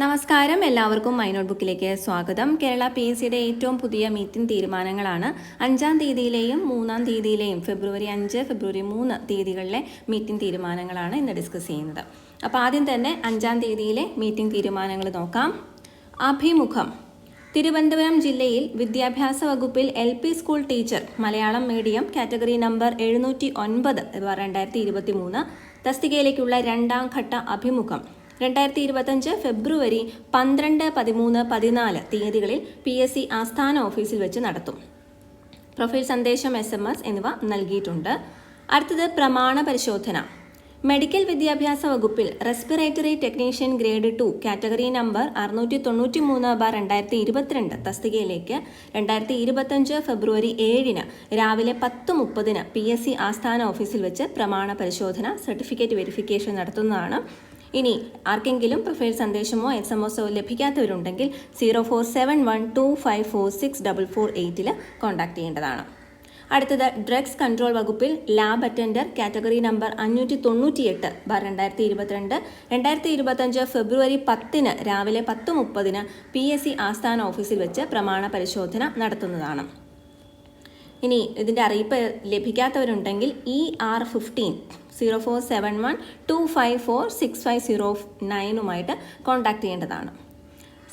നമസ്കാരം. എല്ലാവർക്കും my not ബുക്കിലേക്ക് സ്വാഗതം. കേരള പി എസ് സിയുടെ ഏറ്റവും പുതിയ മീറ്റിംഗ് തീരുമാനങ്ങളാണ്. അഞ്ചാം തീയതിയിലെയും മൂന്നാം തീയതിയിലെയും ഫെബ്രുവരി അഞ്ച് ഫെബ്രുവരി മൂന്ന് തീയതികളിലെ മീറ്റിംഗ് തീരുമാനങ്ങളാണ് ഇന്ന് ഡിസ്കസ് ചെയ്യുന്നത്. അപ്പോൾ ആദ്യം തന്നെ അഞ്ചാം തീയതിയിലെ മീറ്റിംഗ് തീരുമാനങ്ങൾ നോക്കാം. അഭിമുഖം. തിരുവനന്തപുരം ജില്ലയിൽ വിദ്യാഭ്യാസ വകുപ്പിൽ L P school teacher Malayalam medium category number എഴുന്നൂറ്റി ഒൻപത് രണ്ടായിരത്തി ഇരുപത്തി മൂന്ന് തസ്തികയിലേക്കുള്ള രണ്ടാം ഘട്ട അഭിമുഖം. രണ്ടായിരത്തി ഇരുപത്തഞ്ച് ഫെബ്രുവരി പന്ത്രണ്ട് പതിമൂന്ന് പതിനാല് തീയതികളിൽ പി എസ് സി ആസ്ഥാന ഓഫീസിൽ വെച്ച് നടത്തും. പ്രൊഫൈൽ സന്ദേശം എസ് എം എസ് എന്നിവ നൽകിയിട്ടുണ്ട്. അടുത്തത് പ്രമാണ പരിശോധന. മെഡിക്കൽ വിദ്യാഭ്യാസ വകുപ്പിൽ respiratory technician grade two category number അറുന്നൂറ്റി തൊണ്ണൂറ്റി മൂന്ന് ബാർ രണ്ടായിരത്തി ഇരുപത്തിരണ്ട് തസ്തികയിലേക്ക് രണ്ടായിരത്തി ഇരുപത്തഞ്ച് ഫെബ്രുവരി ഏഴിന് രാവിലെ പത്ത് മുപ്പതിന് പി എസ് സി ആസ്ഥാന ഓഫീസിൽ വെച്ച് പ്രമാണ പരിശോധന സർട്ടിഫിക്കറ്റ് വെരിഫിക്കേഷൻ നടത്തുന്നതാണ്. ഇനി ആർക്കെങ്കിലും പ്രിഫേർഡ് സന്ദേശമോ എസ് എം എസോ ലഭിക്കാത്തവരുണ്ടെങ്കിൽ zero four seven one two five four six double four എയ്റ്റിൽ contact ചെയ്യേണ്ടതാണ്. അടുത്തത് ഡ്രഗ്സ് കൺട്രോൾ വകുപ്പിൽ ലാബ് അറ്റൻഡർ കാറ്റഗറി നമ്പർ അഞ്ഞൂറ്റി തൊണ്ണൂറ്റിയെട്ട് ബാർ രണ്ടായിരത്തി ഇരുപത്തിരണ്ട് രണ്ടായിരത്തി ഇരുപത്തഞ്ച് ഫെബ്രുവരി പത്തിന് രാവിലെ പത്ത് മുപ്പതിന് പി എസ് സി ആസ്ഥാന ഓഫീസിൽ വെച്ച് പ്രമാണ പരിശോധന നടത്തുന്നതാണ്. ഇനി ഇതിന്റെ അറിയിപ്പ് ലഭിക്കാത്തവരുണ്ടെങ്കിൽ E R fifteen zero four seven one two five four six five zero നയനുമായിട്ട് contact ചെയ്യേണ്ടതാണ്.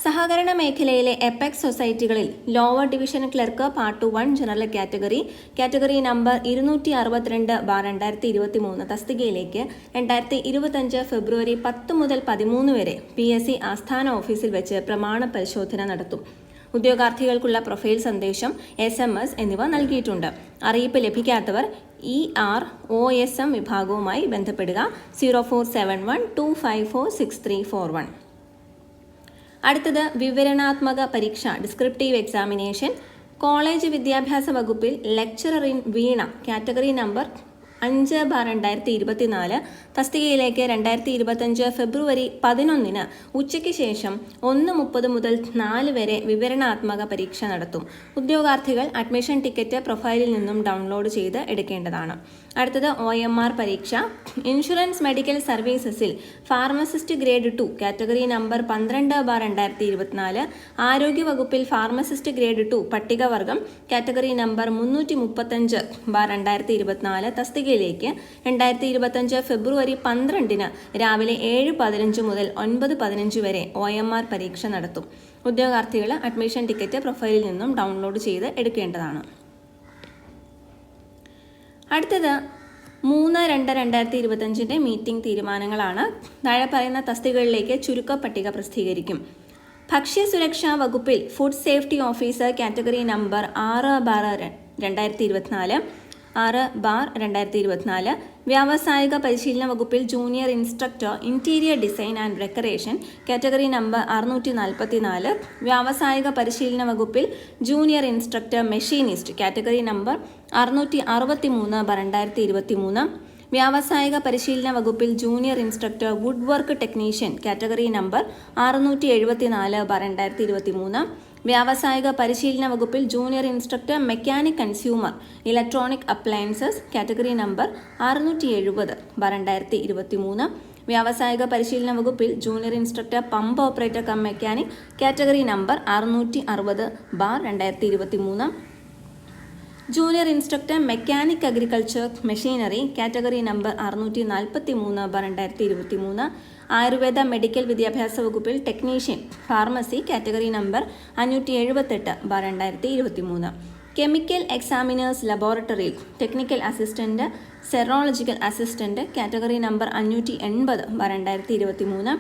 സഹകരണ മേഖലയിലെ apex സൊസൈറ്റികളിൽ lower division clerk part one general category category number ഇരുന്നൂറ്റി അറുപത്തിരണ്ട് ബാർ രണ്ടായിരത്തി ഇരുപത്തി മൂന്ന് തസ്തികയിലേക്ക് രണ്ടായിരത്തി ഇരുപത്തഞ്ച് ഫെബ്രുവരി പത്ത് മുതൽ പതിമൂന്ന് വരെ പി എസ് സി ആസ്ഥാന ഓഫീസിൽ വെച്ച് പ്രമാണ പരിശോധന നടത്തും. ഉദ്യോഗാർത്ഥികൾക്കുള്ള പ്രൊഫൈൽ സന്ദേശം എസ് എം എസ് എന്നിവ നൽകിയിട്ടുണ്ട്. അറിയിപ്പ് ലഭിക്കാത്തവർ E R O S M വിഭാഗവുമായി ബന്ധപ്പെടുക. Zero four seven one two five four six three four one അടുത്തത് വിവരണാത്മക പരീക്ഷ ഡിസ്ക്രിപ്റ്റീവ് എക്സാമിനേഷൻ. കോളേജ് വിദ്യാഭ്യാസ വകുപ്പിൽ lecturer in veena category number അഞ്ച് ബാർ രണ്ടായിരത്തി ഇരുപത്തിനാല് തസ്തികയിലേക്ക് രണ്ടായിരത്തി ഇരുപത്തഞ്ച് ഫെബ്രുവരി പതിനൊന്നിന് ഉച്ചയ്ക്ക് ശേഷം ഒന്ന് മുപ്പത് മുതൽ നാല് വരെ വിവരണാത്മക പരീക്ഷ നടത്തും. ഉദ്യോഗാർത്ഥികൾ അഡ്മിഷൻ ടിക്കറ്റ് പ്രൊഫൈലിൽ നിന്നും ഡൗൺലോഡ് ചെയ്ത് എടുക്കേണ്ടതാണ്. അടുത്തത് ഒ എം ആർ പരീക്ഷ. Insurance medical സർവീസസിൽ pharmacist grade two category number പന്ത്രണ്ട് ബാർ രണ്ടായിരത്തി ഇരുപത്തിനാല് ആരോഗ്യ വകുപ്പിൽ ഫാർമസിസ്റ്റ് ഗ്രേഡ് ടു പട്ടികവർഗം കാറ്റഗറി നമ്പർ മുന്നൂറ്റി മുപ്പത്തഞ്ച് ബാർ രണ്ടായിരത്തി ഇരുപത്തിനാല് തസ്തികയിലേക്ക് രണ്ടായിരത്തി ഇരുപത്തഞ്ച് ഫെബ്രുവരി പന്ത്രണ്ടിന് രാവിലെ ഏഴ് പതിനഞ്ച് മുതൽ ഒൻപത് പതിനഞ്ച് വരെ ഒ എം ആർ പരീക്ഷ നടത്തും. ഉദ്യോഗാർത്ഥികൾ അഡ്മിഷൻ ടിക്കറ്റ് പ്രൊഫൈലിൽ നിന്നും ഡൗൺലോഡ് ചെയ്ത് എടുക്കേണ്ടതാണ്. അടുത്തത് മൂന്ന് രണ്ട് രണ്ടായിരത്തി ഇരുപത്തഞ്ചിന്റെ മീറ്റിംഗ് തീരുമാനങ്ങളാണ്. താഴെ പറയുന്ന തസ്തികകളിലേക്ക് ചുരുക്ക പട്ടിക പ്രസിദ്ധീകരിക്കും. ഭക്ഷ്യസുരക്ഷാ വകുപ്പിൽ food safety officer category number ആറ് ബാർ രണ്ടായിരത്തി ഇരുപത്തിനാല് ആറ് ബാർ രണ്ടായിരത്തി ഇരുപത്തിനാല്. വ്യാവസായിക പരിശീലന വകുപ്പിൽ junior instructor interior design and decoration category number അറുന്നൂറ്റി നാൽപ്പത്തി നാല് വ്യാവസായിക പരിശീലന വകുപ്പിൽ junior instructor machinist category number അറുന്നൂറ്റി അറുപത്തി മൂന്ന് രണ്ടായിരത്തി ഇരുപത്തി മൂന്ന് വ്യാവസായിക പരിശീലന വകുപ്പിൽ junior instructor wood work technician category number അറുന്നൂറ്റി എഴുപത്തി നാല് ബാർ രണ്ടായിരത്തി ഇരുപത്തി മൂന്ന് വ്യാവസായിക പരിശീലന വകുപ്പിൽ junior instructor mechanic consumer electronic appliances category number അറുന്നൂറ്റി എഴുപത് ബാർ രണ്ടായിരത്തി ഇരുപത്തി മൂന്ന് വ്യാവസായിക പരിശീലന വകുപ്പിൽ junior instructor pump operator cum mechanic category number അറുന്നൂറ്റി അറുപത് ബാർ രണ്ടായിരത്തി ഇരുപത്തി മൂന്ന് junior instructor mechanic agriculture machinery category number അറുന്നൂറ്റി നാൽപ്പത്തി മൂന്ന് ബാർ രണ്ടായിരത്തി ഇരുപത്തി മൂന്ന് ആയുർവേദ മെഡിക്കൽ വിദ്യാഭ്യാസ വകുപ്പിൽ ടെക്നീഷ്യൻ ഫാർമസി കാറ്റഗറി നമ്പർ അഞ്ഞൂറ്റി എഴുപത്തെട്ട് ബാർ രണ്ടായിരത്തി ഇരുപത്തി മൂന്ന് കെമിക്കൽ എക്സാമിനേഴ്സ് ലബോറട്ടറിയിൽ technical assistant serological assistant category number അഞ്ഞൂറ്റി എൺപത് ബാർ രണ്ടായിരത്തി ഇരുപത്തി മൂന്ന്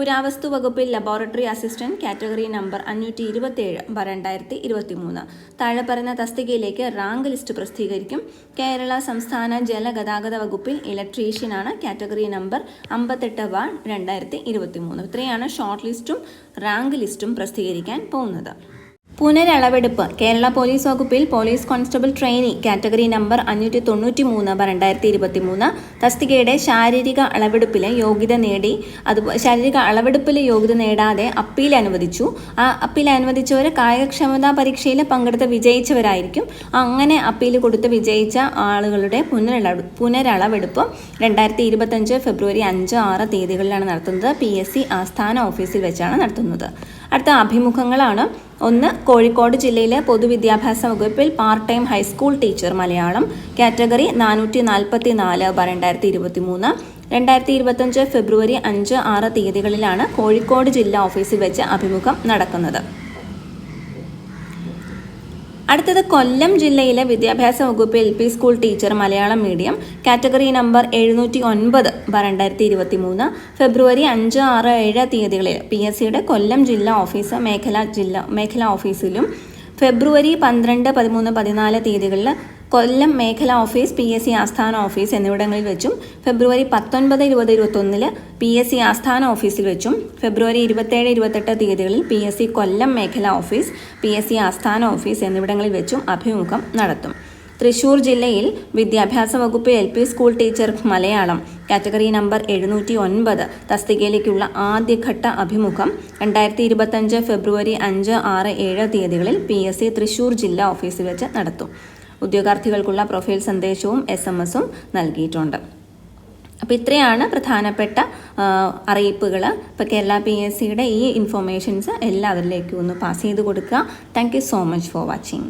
പുരാവസ്തു വകുപ്പിൽ ലബോറട്ടറി അസിസ്റ്റന്റ് കാറ്റഗറി നമ്പർ അഞ്ഞൂറ്റി ഇരുപത്തിയേഴ് ബ രണ്ടായിരത്തി ഇരുപത്തി മൂന്ന് താഴെ തസ്തികയിലേക്ക് റാങ്ക് ലിസ്റ്റ് പ്രസിദ്ധീകരിക്കും. കേരള സംസ്ഥാന ജലഗതാഗത വകുപ്പിൽ ഇലക്ട്രീഷ്യനാണ് കാറ്റഗറി നമ്പർ അമ്പത്തെട്ട് ബാർ രണ്ടായിരത്തി ഇരുപത്തി മൂന്ന് ഇത്രയാണ് ഷോർട്ട് ലിസ്റ്റും റാങ്ക് ലിസ്റ്റും പ്രസിദ്ധീകരിക്കാൻ പോകുന്നത്. പുനരളവെടുപ്പ്. കേരള പോലീസ് വകുപ്പിൽ police constable trainee category number അഞ്ഞൂറ്റി തൊണ്ണൂറ്റി മൂന്ന് ബ രണ്ടായിരത്തി ഇരുപത്തി മൂന്ന് തസ്തികയുടെ ശാരീരിക അളവെടുപ്പിൽ യോഗ്യത നേടി അത് ശാരീരിക അളവെടുപ്പിൽ യോഗ്യത നേടാതെ അപ്പീൽ അനുവദിച്ചു. ആ അപ്പീൽ അനുവദിച്ചവർ കായികക്ഷമതാ പരീക്ഷയിൽ പങ്കെടുത്ത് വിജയിച്ചവരായിരിക്കും. അങ്ങനെ അപ്പീൽ കൊടുത്ത് വിജയിച്ച ആളുകളുടെ പുനരളവ് പുനരളവെടുപ്പ് രണ്ടായിരത്തി ഇരുപത്തഞ്ച് ഫെബ്രുവരി അഞ്ച് ആറ് തീയതികളിലാണ് നടത്തുന്നത്. പി എസ് സി ആസ്ഥാന ഓഫീസിൽ വെച്ചാണ് നടത്തുന്നത്. അടുത്ത അഭിമുഖങ്ങളാണ്. ഒന്ന് കോഴിക്കോട് ജില്ലയിലെ പൊതുവിദ്യാഭ്യാസ വകുപ്പിൽ part time high school teacher Malayalam category നാനൂറ്റി നാൽപ്പത്തി നാല് ബ രണ്ടായിരത്തി ഇരുപത്തി മൂന്ന് രണ്ടായിരത്തി ഇരുപത്തഞ്ച് ഫെബ്രുവരി അഞ്ച് ആറ് തീയതികളിലാണ് കോഴിക്കോട് ജില്ലാ ഓഫീസിൽ വെച്ച് അഭിമുഖം നടക്കുന്നത്. അടുത്തത് കൊല്ലം ജില്ലയിലെ വിദ്യാഭ്യാസ വകുപ്പ് L P school teacher Malayalam medium category number എഴുന്നൂറ്റി ഒൻപത് രണ്ടായിരത്തി ഇരുപത്തി മൂന്ന് ഫെബ്രുവരി അഞ്ച് ആറ് ഏഴ് തീയതികളിൽ പി എസ് സിയുടെ കൊല്ലം ജില്ലാ ഓഫീസ് മേഖലാ ജില്ല മേഖലാ ഓഫീസിലും ഫെബ്രുവരി പന്ത്രണ്ട് പതിമൂന്ന് പതിനാല് തീയതികളിൽ കൊല്ലം മേഖലാ ഓഫീസ് പി എസ് സി ആസ്ഥാന ഓഫീസ് എന്നിവിടങ്ങളിൽ വെച്ചും ഫെബ്രുവരി പത്തൊൻപത് ഇരുപത് ഇരുപത്തൊന്നിൽ പി എസ് സി ആസ്ഥാന ഓഫീസിൽ വെച്ചും ഫെബ്രുവരി ഇരുപത്തേഴ് ഇരുപത്തെട്ട് തീയതികളിൽ പി എസ് സി കൊല്ലം മേഖലാ ഓഫീസ് പി എസ് സി ആസ്ഥാന ഓഫീസ് എന്നിവിടങ്ങളിൽ വെച്ചും അഭിമുഖം നടത്തും. തൃശൂർ ജില്ലയിൽ വിദ്യാഭ്യാസ വകുപ്പ് L P school teacher Malayalam category number എഴുന്നൂറ്റി ഒൻപത് തസ്തികയിലേക്കുള്ള ആദ്യഘട്ട അഭിമുഖം രണ്ടായിരത്തി ഇരുപത്തഞ്ച് ഫെബ്രുവരി അഞ്ച് ആറ് ഏഴ് തീയതികളിൽ പി എസ് സി തൃശൂർ ജില്ലാ ഓഫീസിൽ വെച്ച് നടത്തും. ഉദ്യോഗാർത്ഥികൾക്കുള്ള പ്രൊഫൈൽ സന്ദേശവും എസ് എം എസും നൽകിയിട്ടുണ്ട്. അപ്പോൾ ഇത്രയാണ് പ്രധാനപ്പെട്ട അറിയിപ്പുകൾ ഇപ്പോൾ കേരള പി എസ് സിയുടെ ഈ ഇൻഫോർമേഷൻസ് എല്ലാവരിലേക്കും ഒന്ന് പാസ് ചെയ്ത് കൊടുക്കുക. Thank you so much for watching